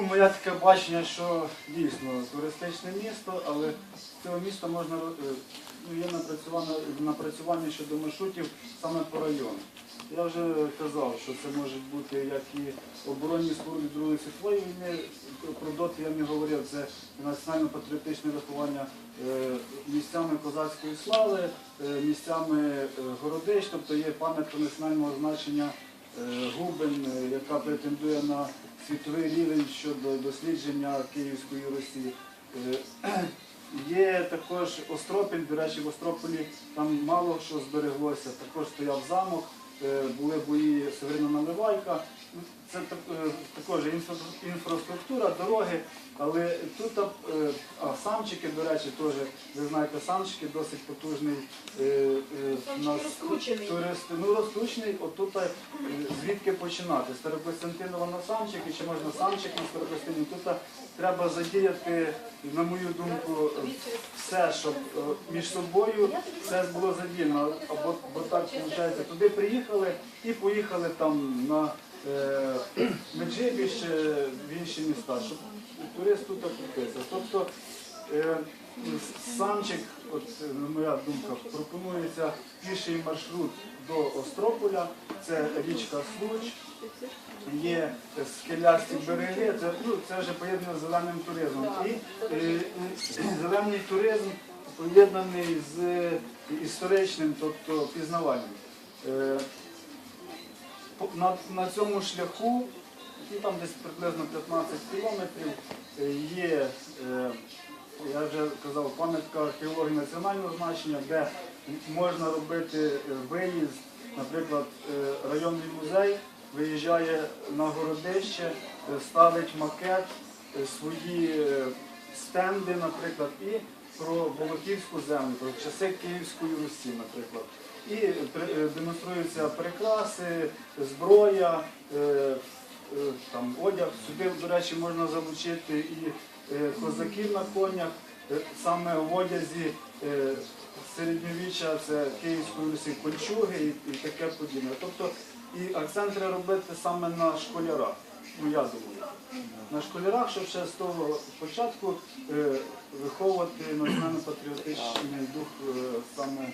Ну, моє таке бачення, що дійсно туристичне місто, але цього міста можна е, ну, є напрацювання, напрацювання щодо маршрутів саме по району. Я вже казав, що це можуть бути як і оборонні споруди Другої світової війни. Про доти я не говорив, це національно-патріотичне виховання е, місцями козацької слави, е, місцями городищ, тобто є пам'ятка національного значення Губин, е, яка претендує на світовий рівень щодо дослідження Київської Русі. Е, Є також Остропіль, до речі, в Острополі там мало що збереглося. Також стояв замок, е, були бої Северина Наливайка. Це е, також інфраструктура, дороги, але тут е, а, самчики, до речі, теж, ви знаєте, самчики досить потужний. е, нас- розкручений. туристи. Ну розкручений, отут звідки починати? Старокостянтинова на самчики, чи можна самчик на Старокостянтин? Тут треба задіяти, на мою думку, все, щоб між собою все було задіяно. Або бо так виходить, туди приїхали і поїхали там на Меджибіж, е, в інші міста, щоб турист тут окрутився. Тобто е, самчик, от моя думка, пропонується піший маршрут до Острополя, це річка Случ. Є скелясті береги, це, ну, це вже поєднано з зеленим туризмом. І е, зелений туризм поєднаний з історичним, тобто пізнаванням. На, на цьому шляху, ну, там десь приблизно 15 кілометрів, е, є, е, я вже казав, пам'ятка археології національного значення, де можна робити е, виїзд, наприклад, районний музей виїжджає на городище, ставить макет, свої стенди, наприклад, і про Волохівську землю, про часи Київської Русі, наприклад. І е, демонструються прикраси, зброя, е, е, там, одяг. Сюди, до речі, можна залучити і е, козаків на конях, Е, саме в одязі е, середньовіччя, це Київської Русі кольчуги і, таке подібне. Тобто і акцент треба робити саме на школярах. Ну, я думаю. На школярах, щоб ще з того початку е, виховувати національно-патріотичний дух е, саме е,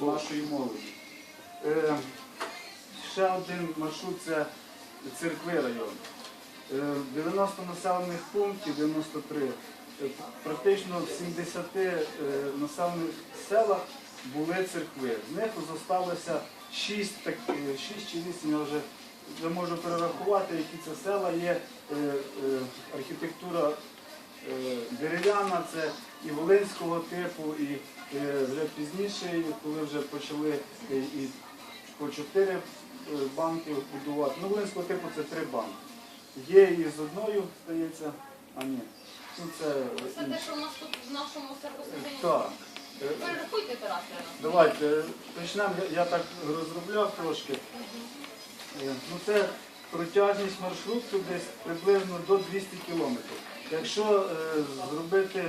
нашої молоді. Е, ще один маршрут це церкви району. Е, 90 населених пунктів, 93. Е, Практично в 70 е, населених селах були церкви. З них залишилося 6, так, 6 чи 8, я вже не можу перерахувати, які це села є. Е, е, Архітектура е, дерев'яна, це і волинського типу, і е, вже пізніше, коли вже почали е, і по чотири е, банки будувати. Ну, волинського типу це три банки. Є і з одною, здається, а ні. Ну, це Це те, що у нас тут в нашому Старокостянтині. Так. Е, Перерахуйте, Тарас. Давайте почнемо. Я- так розробляв трошки. Е, Ну, це протяжність маршруту десь приблизно до 200 кілометрів. Якщо е, зробити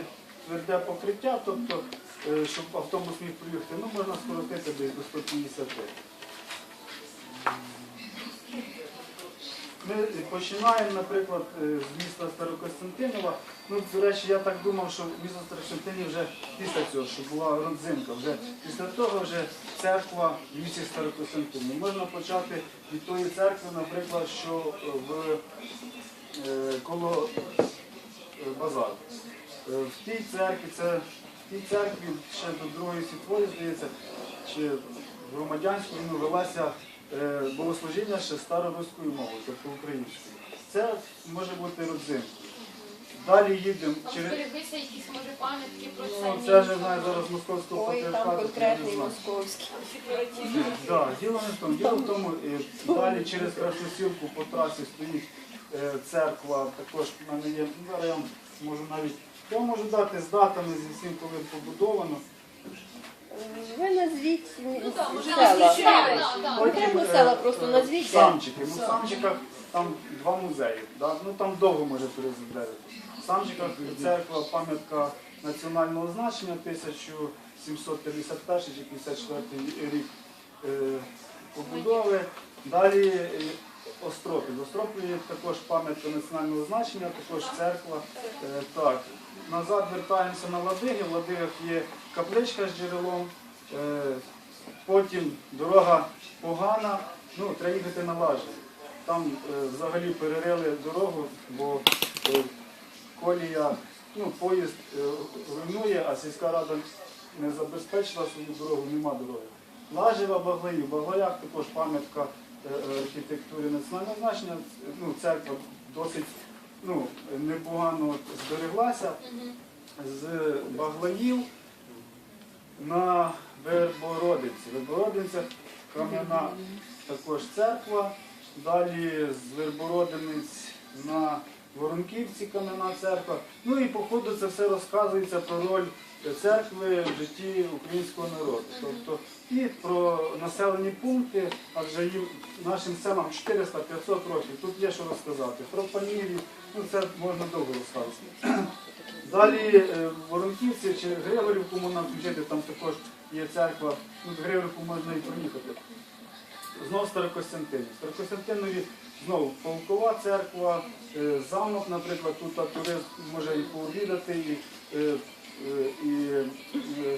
тверде покриття, тобто, е, щоб автобус міг проїхати, ну можна скоротити десь до 150. Ми починаємо, наприклад, е, з міста Старокостянтинова. Ну, до речі, я так думав, що місто Старокостянтинів вже після цього, що була родзинка. Вже після того вже церква в місті Старокостянтині. Можна почати від тої церкви, наприклад, що в коло е, базару. Е, В тій церкві, це в тій церкві ще до Другої світової, здається, чи в громадянську війну велася е, богослужіння ще староруською мовою, тобто українською. Це може бути родзинкою. Далі їдемо Там через. збереглися якісь, може, пам'ятки про це. Ну, це не знаю зараз московського Ой, там патріархату. конкретний московський. Да, діло не в тому. Діло в тому, далі через Красносілку по трасі стоїть церква, також в мене є, ну, зараз я вам можу навіть, я можу дати з датами, зі всім, коли побудовано. Ви назвіть Ну так, села. е, просто е, назвіть. Самчики. Ну, в Самчиках там два музеї. Да? Ну там довго може перезадати. В Самчиках церква, пам'ятка національного значення 1751 чи 54 рік е, побудови. Далі Остропіль є також пам'ятка національного значення, також церква. Е, Так, назад вертаємося на Ладиги. В Ладигах є капличка з джерелом. Е, Потім дорога погана, ну, треба їхати на лажі. Там е, взагалі перерили дорогу, бо колія, ну, поїзд руйнує, а сільська рада не забезпечила свою дорогу, нема дороги. Лажева Баглаї. В Баглаях також пам'ятка е, архітектури національного значення. Ну, церква досить ну, непогано збереглася. З Баглаїв на Вербородинці. Вербородинця кам'яна також церква. Далі з Вербородинець на Воронківці кам'яна церква. Ну і по ходу це все розказується про роль церкви в житті українського народу. Тобто і про населені пункти, адже їм нашим селам 400-500 років. Тут є що розказати. Про панірів, ну це можна довго розказувати. Далі е, Воронківці чи Григорівку можна включити, там також є церква, ну Григорівку можна і проїхати. Знову Старокостянтинів. Старокостянтинові знову полкова церква, е, замок, наприклад, тут турист може і пообідати, і, е, е, і е,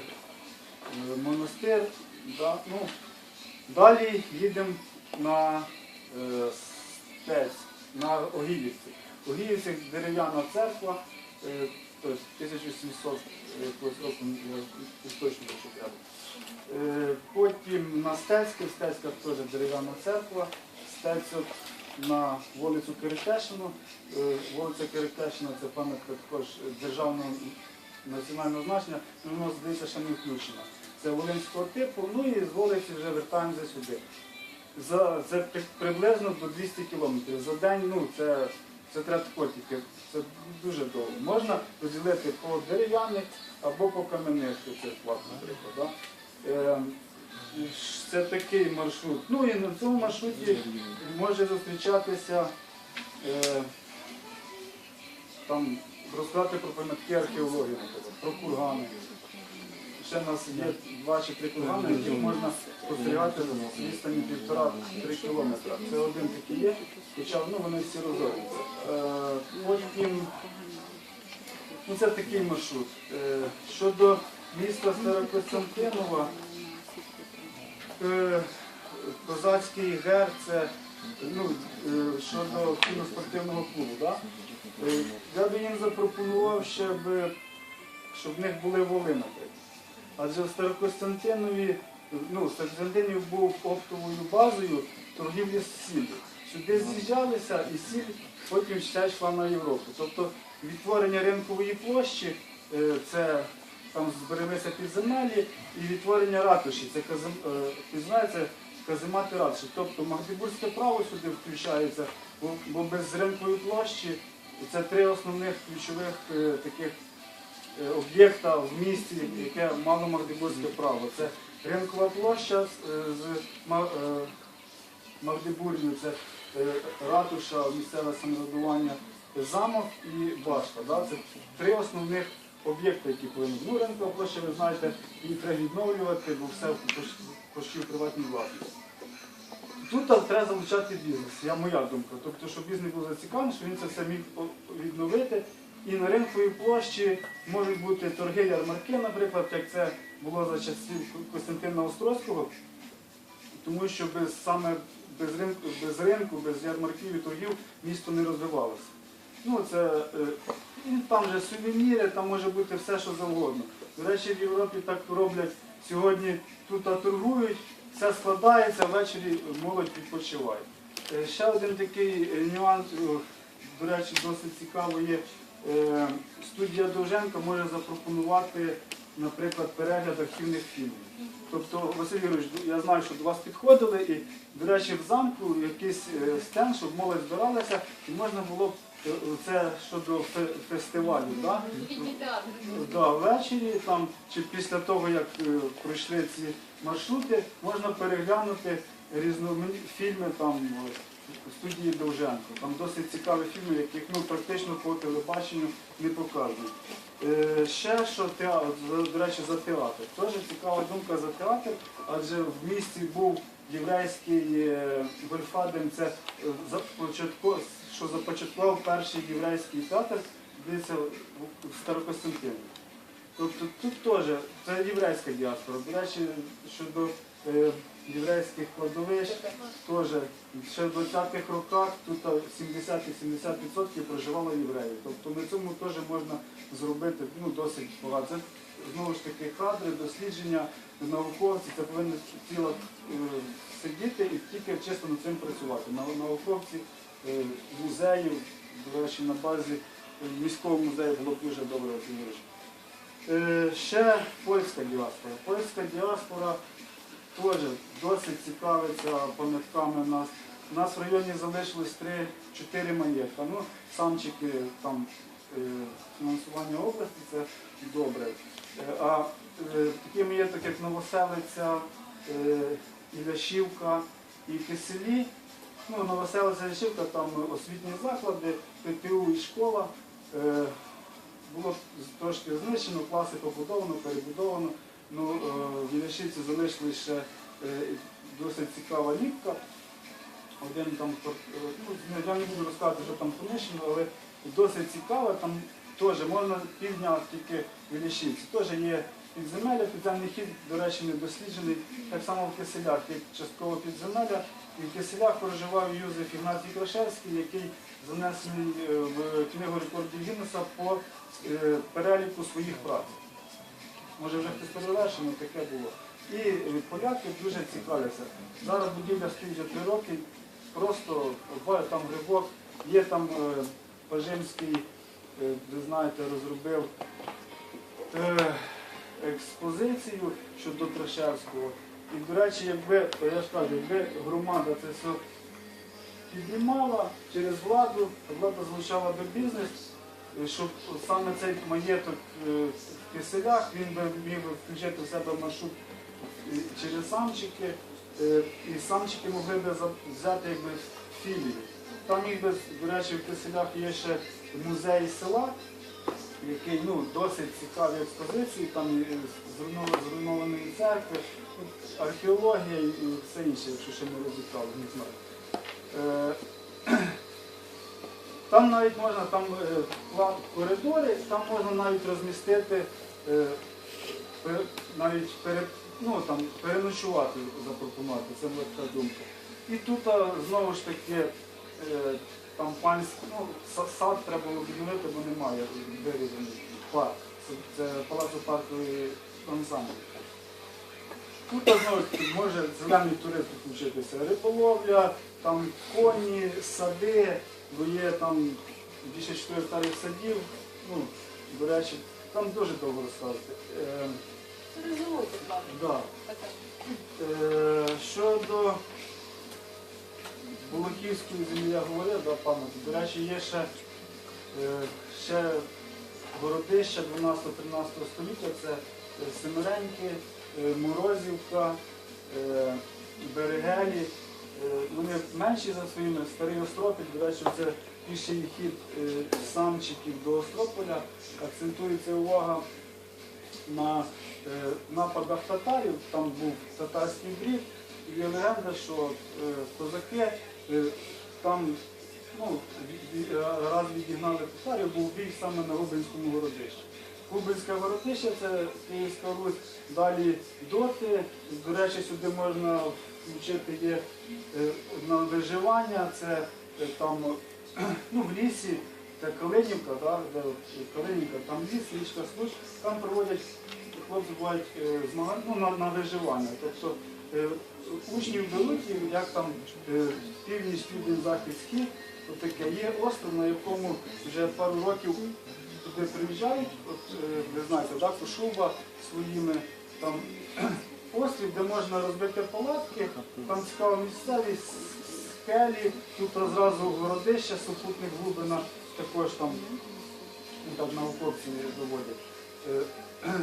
монастир. Да? Ну, далі їдемо на Стець, на Огіївці. Огіївці дерев'яна церква, е, тобто 1700 якогось року, я точно що треба. Е, Потім на Стецьке, Стецька теж дерев'яна церква, Стецьок на вулицю Киритешину. Е, Вулиця Киритешина це пам'ятка також державного національного значення, але воно, здається, ще не включено. Це волинського типу, ну і з вулиці вже вертаємося сюди. За, це приблизно до 200 кілометрів. За день, ну це, це треба тако це дуже довго. Можна поділити по дерев'яних або по кам'яних церквах, наприклад. Да? Е, Це такий маршрут. Ну і на цьому маршруті може зустрічатися е, там розказати про пам'ятки археології, про кургани. Ще в нас є два чи три кургани, які можна спостерігати з відстані півтора-три кілометра. Це один такий є, хоча ну, вони всі розорюються. Е, Потім ну, це такий маршрут. Е, Щодо міста Старокостянтинова, е, козацький гер це ну, щодо кіноспортивного клубу. Да? Я би їм запропонував, щоб, щоб в них були воли. Адже в Старокостянтинові, ну, Старокостянтинів був оптовою базою торгівлі з. Сюди з'їжджалися і сіль потім ще йшла на Європу. Тобто відтворення ринкової площі е, це там збереглися підземелі, і відтворення ратуші, це е, підзнається каземати ратуші. Тобто Магдебурзьке право сюди включається, бо, без ринкової площі це три основних ключових е, таких об'єкта в місті, яке мало Магдебурзьке право. Це ринкова площа з, з Ма- Магдебургію, це ратуша, місцеве самоврядування, замок і башта. Да? Це три основних об'єкти, які повинні. Ринкова площа, ви знаєте, її треба відновлювати, бо все почти в приватній власності. Тут треба залучати бізнес, я моя думка. Тобто, щоб бізнес був зацікавлений, щоб він це все міг відновити. І на ринковій площі можуть бути торги ярмарки, наприклад, як це було за часів Костянтина Острозького, тому що без саме без ринку, без ринку, без ярмарків і торгів місто не розвивалося. Ну, це, е, там же сувеніри, там може бути все, що завгодно. До речі, в Європі так роблять сьогодні тут торгують, все складається, ввечері молодь відпочиває. Е, Ще один такий е, нюанс, до речі, досить цікаво є. Студія Довженко може запропонувати, наприклад, перегляд архівних фільмів. Тобто, Василь Юрійович, я знаю, що до вас підходили, і, до речі, в замку якийсь е, стенд, щоб молодь збиралася, і можна було б е, це щодо фестивалю. Да? Да, ввечері там, чи після того, як е, пройшли ці маршрути, можна переглянути різноманітні фільми там студії Довженко. Там досить цікаві фільми, яких ну, практично по телебаченню не показують. Е, ще що театр, до речі, за театр. Теж цікава думка за театр, адже в місті був єврейський е, Гольфаден, це е, що започаткував перший єврейський театр, здається, в- Старокостянтині. Тобто тут теж це єврейська діаспора. До речі, щодо єврейських кладовищ, теж ще в 20-х роках тут 70-70% проживало євреїв. Тобто на цьому теж можна зробити ну, досить багато. Це знову ж таки кадри, дослідження, науковці, це повинні тіло е, сидіти і тільки чисто над цим працювати. Науковці е, музеїв, до речі, на базі е, міського музею було б дуже добре оцінювати. Ще польська діаспора. Польська діаспора теж досить цікавиться пам'ятками нас. У нас в районі залишилось 3-4 маєтка. Ну, самчики там е, фінансування області це добре. Е, А е, такі маєток, як Новоселиця, Іляшівка і Киселі. Ну, Новоселиця Іляшівка, там освітні заклади, ПТУ і школа. Було трошки знищено, класи побудовано, перебудовано. Ну, в Єляшівці залишили ще досить цікава ліпка. Один там, е, ну, я не буду розказувати, що там понищено, але досить цікаво. Там теж можна півдня тільки в Єляшівці. Теж є підземелля, підземний хід, до речі, не досліджений. Так само в Киселях є частково підземелля. І в Киселях проживав Юзеф Ігнатій Крашевський, який занесений е, в книгу рекордів Гіннеса по е, переліку своїх праць. Може вже хтось перевершено, таке було. І поляки дуже цікавляться. Зараз будівля стоїть три роки, просто буває там грибок, є там е, Пажимський, е, ви знаєте, розробив е, експозицію щодо Трашевського. І, до речі, якби, я ж кажу, якби громада це все піднімала через владу, влада залучала до бізнес, е, щоб саме цей маєток в киселях він би міг включити в себе маршрут через самчики, е, і самчики могли би взяти якби філію. Там їх би, до речі, в киселях є ще музей села, який ну, досить цікаві експозиції, там зруйновані, церкви, археологія і все інше, якщо ще не розібрали, не знаю. Е, Там навіть можна, там е, план коридори, там можна навіть розмістити, навіть пере, ну, там, переночувати, запропонувати, це моя думка. І тут знову ж таки е, там панський, ну, сад треба було відновити, бо немає вирізаний парк. Це, палацу паркової ансамбль. Тут знову ж таки може зелений туризм включитися. Риболовля, там коні, сади, бо є там більше 4 гектарів садів. Ну, до речі, там дуже довго розказувати. Да. Е, щодо Булаківської землі я говорив, да, пам'ятаю. До речі, є ще, е, ще городища 12-13 століття, це е, Семиреньки, е, Морозівка, е, Берегелі. Е, Вони менші за своїми, старий Остропіль, до речі, це піший хід е, самчиків до Острополя. Акцентується увага на е, нападах татарів, там був татарський брід, і є легенда, що е, козаки е, там ну, раз відігнали татарів, був бій саме на Губинському городищі. Губинське городище це Київська Русь, далі доти. До речі, сюди можна включити є на виживання, це там ну, в лісі, це Калинівка, Калинівка, там ліс, річка Случ, там проводять хлопці бувають е, змагання ну, на, на виживання. Тобто е, учнів беруть, як там е, північ, південь, захід, схід, таке. Є остров, на якому вже пару років туди приїжджають, от, е, ви знаєте, да, Кушуба своїми там острів, де можна розбити палатки, там цікава місцевість, скелі, тут зразу городище, супутник глибина, також там так науковці доводять.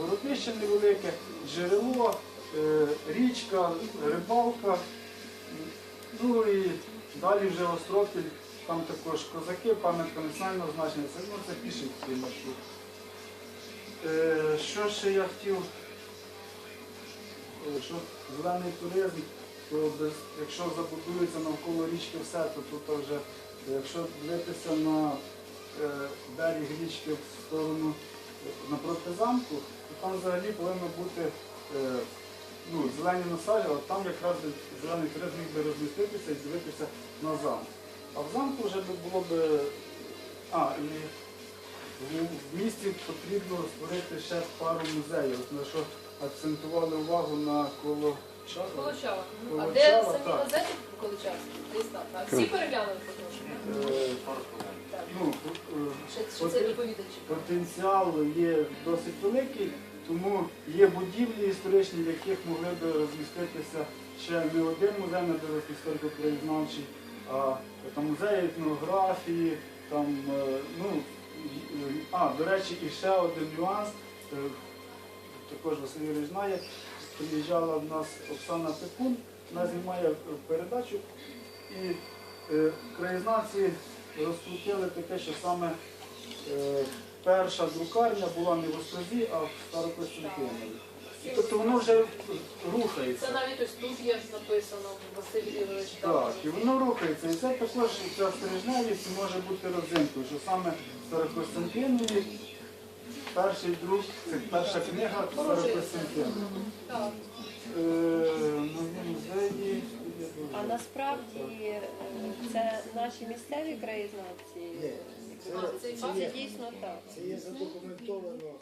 Городище невелике, джерело, е, річка, рибалка. Ну і далі вже Остропіль, там також козаки, пам'ятка національного значення, це, ну, це піший такий маршрут. Е, Що ще я хотів? Е, Що зелений туризм. то якщо забудується навколо річки все, то тут вже, якщо дивитися на е, берег річки в сторону е, напроти замку, то там взагалі повинно бути е, ну, зелені насадження, от там якраз зелений турист міг би розміститися і дивитися на замок. А в замку вже було б. А, і в- в місті потрібно створити ще пару музеїв, на що акцентували увагу на коло Колочава. А де самі газети Колочавські? Всі переглянули потім? Ну, е, потенціал є досить великий, тому є будівлі історичні, в яких могли би розміститися ще не один музей на історико-краєзнавчий, а там музей етнографії, там, е, ну, а, до речі, і ще один нюанс. е, Також Василь Юрійович знає, приїжджала в нас Оксана Пекун, вона знімає передачу і краєзнавці розкрутили таке, що саме е, перша друкарня була не в Острозі, а в Старокостянтинові. Тобто воно вже рухається. Це навіть ось тут є написано Василь Ігорович. Так, і воно рухається. І це також ця стережневість може бути родзинкою, що саме в Старокостянтинові перший друк, це перша книга Старокостянтинова. Так. Е, нові музеї. А насправді е, це наші місцеві краєзнавці. Це? Це дійсно так. Це є задокументовано